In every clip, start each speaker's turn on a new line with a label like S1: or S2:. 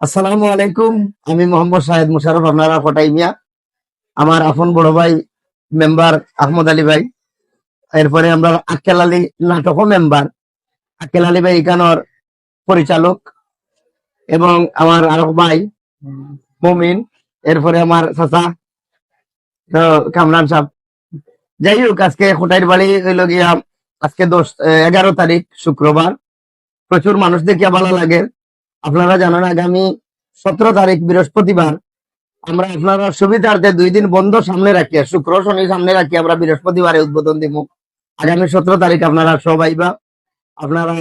S1: আসসালামু আলাইকুম। আমি মোহাম্মদ শাহেদ মুশারফ, আপনারা ফটাই আমার আপন বড় ভাই, মেম্বার আহমদ আলী ভাই। এরপরে আমরা আক্কেল আলী নাটকও মেম্বার। আক্কেল আলী ভাই এখানোর পরিচালক এবং আমার আরও ভাই, মুমিন। এরপরে আমার চাচা কামরান সাহেব। যাই হোক, আজকে খোটাইর বাড়ি হইল গিয়া, আজকে দশ, এগারো তারিখ, শুক্রবার। প্রচুর মানুষ দেখিয়া ভালো লাগে। আপনারা জানেন আগামী সতেরো তারিখ বৃহস্পতিবার আমরা আপনারা সুবিধার্থে দুই দিন বন্ধ সামনে রাখিয়া, শুক্র শনি সামনে রাখি আমরা বৃহস্পতিবারে উদ্বোধন দিব আগামী সতেরো তারিখ আপনারা সবাই বা আপনারা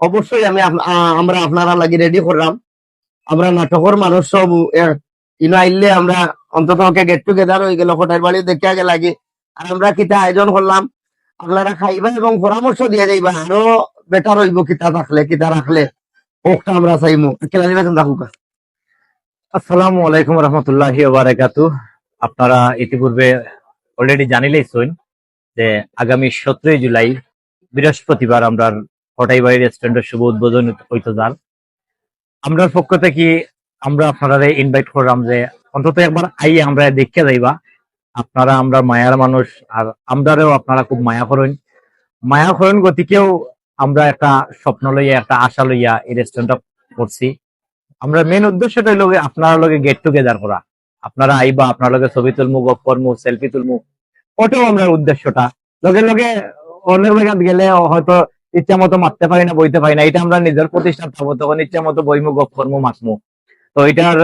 S1: অবশ্যই আমি আমরা আপনারা লাগি রেডি করলাম। আমরা নাটকের মানুষ সব ইনো আইলে আমরা অন্তত গেট টুগেদার হয়ে গেল কোটার বাড়ি দেখে আগে লাগে। আর আমরা কিতা আয়োজন করলাম, আপনারা খাইবা এবং পরামর্শ দিয়ে যাইবা, আরও বেটার হইব কিতা থাকলে, কিতা রাখলে। আমরা চাইমু কেলানি বেতন রাখুকা
S2: আসসালামু আলাইকুম রহমতুল্লাহ আপনারা ইতিপূর্বে অলরেডি জানিলেই শুন যে আগামী সতেরোই জুলাই, বৃহস্পতিবার আমরা হটাইবাড়ি রেস্টুরেন্টের শুভ উদ্বোধন হইতে যান আমরার পক্ষ থেকে আমরা আপনারা ইনভাইট করলাম যে অন্তত একবার আইয়ে আমরা দেখতে যাইবা। আপনারা আমরা মায়ার মানুষ আর আমরাও আপনারা খুব মায়া করেন মায়া করেন গতিকেও আমরা একটা স্বপ্ন লইয়া, একটা আশা লইয়া এই রেস্টুরেন্টটা করছি। আমরা মেন উদ্দেশ্যটা আপনার লগে গেট টুগেদার করা। আপনারা আইবা, আপনার লগে ছবি তুলমু, গপ করমু সেলফি তুলমু। ওটাও আমরা উদ্দেশ্যটা। লগে লগে অনেক জায়গা গেলে হয়তো ইচ্ছা মতো মারতে পারি না, বইতে পারি না। এটা আমরা নিজের প্রতিষ্ঠান থাকব তখন ইচ্ছা মতো বইমু, গপ করমু মাতমু তো এটার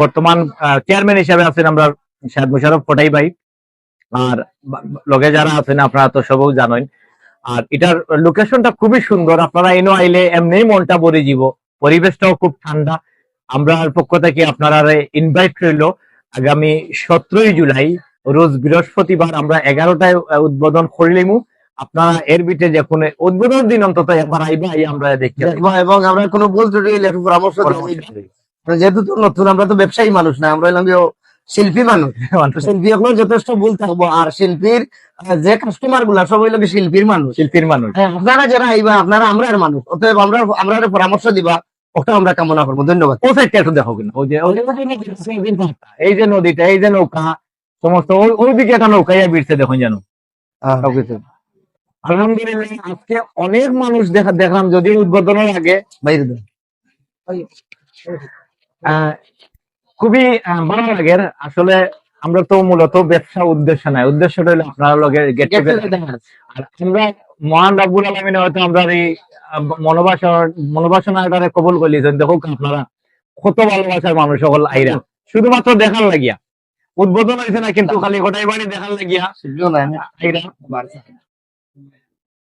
S2: বর্তমান চেয়ারম্যান হিসাবে আছেন আমরা শাহেদ মুশারফ ফটাই ভাই আর লগে যারা আছেন আপনারা তো সবও জানেন। আর এটার লোকেশনটা খুবই সুন্দর। আপনারা এনো আইলে এমনি মনটা ভরে যাব। পরিবেশটাও খুব ঠান্ডা। আমরা পক্ষ থেকে আপনারা ইনভাইট রইল। আগামী সতেরোই জুলাই রোজ বৃহস্পতিবার আমরা এগারোটায় উদ্বোধন করিলিমু আপনারা এর বিটে যে কোনো উদ্বোধন দিন অন্তত একবার আইবা আই আমরা
S1: দেখব এবং আমরা কোনো বলতে পরামর্শ যেহেতু তো নতুন আমরা তো ব্যবসায়ী মানুষ না আমরা গিয়ে শিল্পী মানুষ। শিল্পী এখন যথেষ্ট ভুল থাকব আর শিল্পীর যে কাস্টমারগুলা সব হইল কি শিল্পীর মানুষ।
S2: শিল্পীর মানুষ।
S1: হ্যাঁ, আপনারা যারা আইবা আপনারা আমরা আর মানুষ। অতএব আমরা আমরা পরামর্শ দিবা ওটা আমরা কামনা করব। ধন্যবাদ।
S2: ও সাইডটা একটু দেখো কিনা? ওই যে এই যে নদীটা এই যে নৌকা সমস্ত ওই- ওইদিকে একটা নৌকা বিড়ছে দেখুন জানো আলহামদুলিল্লাহ আজকে অনেক মানুষ দেখা দেখলাম যদি উদ্বোধনের আগে
S1: বাইরে।
S2: আহ, খুবই ভালো লাগে। আসলে আমরা তো মূলত ব্যবসা উদ্দেশ্য নাই। উদ্দেশ্যটা হলো আপনার লগে গেট। আর আমরা মহান রাব্বুল আলমিনে হয়তো আমরা এই আহ, মনোবাসা মনোবাসনাটারে কবুল করলিছেন দেখো আপনারা কত ভালোবাসার মানুষ সকল আইরা। শুধুমাত্র দেখার লাগিয়া। উদ্বোধন হয়েছে না কিন্তু খালি গোটাই বাড়ি দেখার লাগিয়া আইরা।